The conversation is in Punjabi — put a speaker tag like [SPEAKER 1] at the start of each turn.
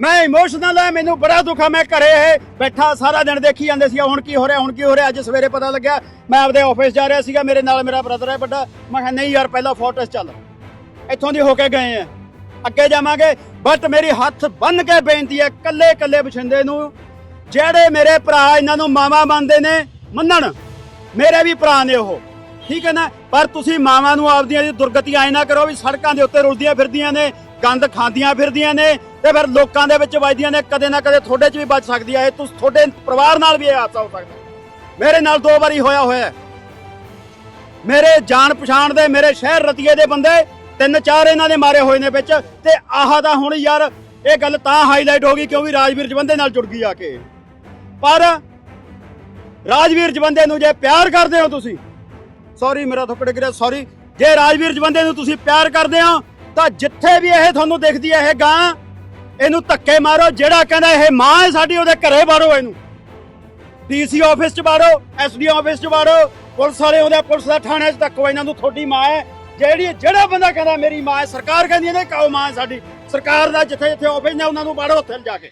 [SPEAKER 1] ਮੈਂ ਇਮੋਸ਼ਨਲ ਆ ਮੈਨੂੰ ਬੜਾ ਦੁੱਖ ਆ, ਮੈਂ ਘਰੇ ਇਹ ਬੈਠਾ, ਸਾਰਾ ਦਿਨ ਦੇਖੀ ਜਾਂਦੇ ਸੀ, ਹੁਣ ਕੀ ਹੋ ਰਿਹਾ, ਹੁਣ ਕੀ ਹੋ ਰਿਹਾ, ਅੱਜ ਸਵੇਰੇ ਪਤਾ ਲੱਗਿਆ, ਮੈਂ ਆਪਦੇ ਆਫਿਸ ਜਾ ਰਿਹਾ ਸੀਗਾ, ਮੇਰੇ ਨਾਲ ਮੇਰਾ ਬ੍ਰਦਰ ਹੈ ਵੱਡਾ, ਮੈਂ ਕਿਹਾ, ਨਹੀਂ ਯਾਰ, ਪਹਿਲਾਂ ਫੋਰਟਸ ਚੱਲ, ਇੱਥੋਂ ਦੀ ਹੋ ਕੇ ਗਏ ਆ, ਅੱਗੇ ਜਾਵਾਂਗੇ। ਬਟ ਮੇਰੀ ਹੱਥ ਬੰਨ ਕੇ ਬੇਨਤੀ ਹੈ ਕੱਲੇ ਕੱਲੇ ਬਛਿੰਦੇ ਨੂੰ, ਜਿਹੜੇ ਮੇਰੇ ਭਰਾ ਇਹਨਾਂ ਨੂੰ ਮਾਵਾ ਮੰਨਦੇ ਨੇ, ਮੰਨਣ, ਮੇਰੇ ਵੀ ਭਰਾ ਨੇ ਉਹ, ਠੀਕ ਹੈ ਨਾ? ਪਰ ਤੁਸੀਂ ਮਾਵਾਂ ਨੂੰ ਆਪਦੀਆਂ ਦੀ ਦੁਰਗਤੀ ਆਏ ਕਰੋ ਵੀ ਸੜਕਾਂ ਦੇ ਉੱਤੇ ਰੁਲਦੀਆਂ ਫਿਰਦੀਆਂ ਨੇ ਗੰਦ ਖਾਂਦੀਆਂ ਫਿਰਦੀਆਂ ਨੇ ਤੇ ਫਿਰ ਲੋਕਾਂ ਦੇ ਵਿੱਚ ਵੱਜਦੀਆਂ ਨੇ, ਕਦੇ ਨਾ ਕਦੇ ਤੁਹਾਡੇ 'ਚ ਵੀ ਵੱਜ ਸਕਦੀ ਹੈ ਇਹ ਤੁਸੀਂ ਤੁਹਾਡੇ ਪਰਿਵਾਰ ਨਾਲ ਵੀ ਇਹ ਹਾਦਸਾ ਹੋ ਸਕਦਾ। ਮੇਰੇ ਨਾਲ ਦੋ ਵਾਰੀ ਹੋਇਆ ਹੋਇਆ ਮੇਰੇ ਜਾਣ ਪਛਾਣ ਦੇ, ਮੇਰੇ ਸ਼ਹਿਰ ਰਤੀਏ ਦੇ ਬੰਦੇ, ਤਿੰਨ ਚਾਰ ਇਹਨਾਂ ਦੇ ਮਾਰੇ ਹੋਏ ਨੇ ਵਿੱਚ ਤੇ ਆਹ ਤਾਂ ਹੁਣ ਯਾਰ ਇਹ ਗੱਲ ਤਾਂ ਹਾਈਲਾਈਟ ਹੋ ਗਈ ਕਿਉਂਕਿ ਰਾਜਵੀਰ ਜਵੰਦੇ ਨਾਲ ਜੁੜ ਗਈ ਆ ਕੇ। ਪਰ ਰਾਜਵੀਰ ਜਵੰਦੇ ਨੂੰ ਜੇ ਪਿਆਰ ਕਰਦੇ ਹੋ ਤੁਸੀਂ ਸੌਰੀ ਮੇਰਾ ਥੁੱਕੜ ਗਿਰਿਆ ਸੌਰੀ ਜੇ ਰਾਜਵੀਰ ਜਵੰਦੇ ਨੂੰ ਤੁਸੀਂ ਪਿਆਰ ਕਰਦੇ ਹੋ ਤਾਂ ਜਿੱਥੇ ਵੀ ਇਹ ਤੁਹਾਨੂੰ ਦਿਖਦੀ ਹੈ ਇਹ ਗਾਂ, ਇਹਨੂੰ ਧੱਕੇ ਮਾਰੋ, ਜਿਹੜਾ ਕਹਿੰਦਾ ਇਹ ਮਾਂ ਹੈ ਸਾਡੀ, ਉਹਦੇ ਘਰੇ ਬਾੜੋ ਇਹਨੂੰ। ਡੀਸੀ ਆਫਿਸ ਚ ਬਾੜੋ ਐਸਡੀ ਆਫਿਸ ਚ ਬਾੜੋ ਪੁਲਿਸ ਵਾਲੇ ਉਹਦੇ ਪੁਲਿਸ ਦਾ ਥਾਣੇ ਚ ਧੱਕੋ, ਇਹਨਾਂ ਨੂੰ ਤੁਹਾਡੀ ਮਾਂ ਹੈ। ਜਿਹੜੀ, ਜਿਹੜਾ ਬੰਦਾ ਕਹਿੰਦਾ ਮੇਰੀ ਮਾਂ ਹੈ, ਸਰਕਾਰ ਕਹਿੰਦੀ ਹੈ ਨੇ ਕਾਓ ਮਾਂ ਹੈ ਸਾਡੀ। ਸਰਕਾਰ ਦਾ ਜਿੱਥੇ ਜਿੱਥੇ ਆਫਿਸ ਨੇ, ਉਹਨਾਂ ਨੂੰ ਬਾੜੋ ਉੱਥੇ ਜਾ ਕੇ।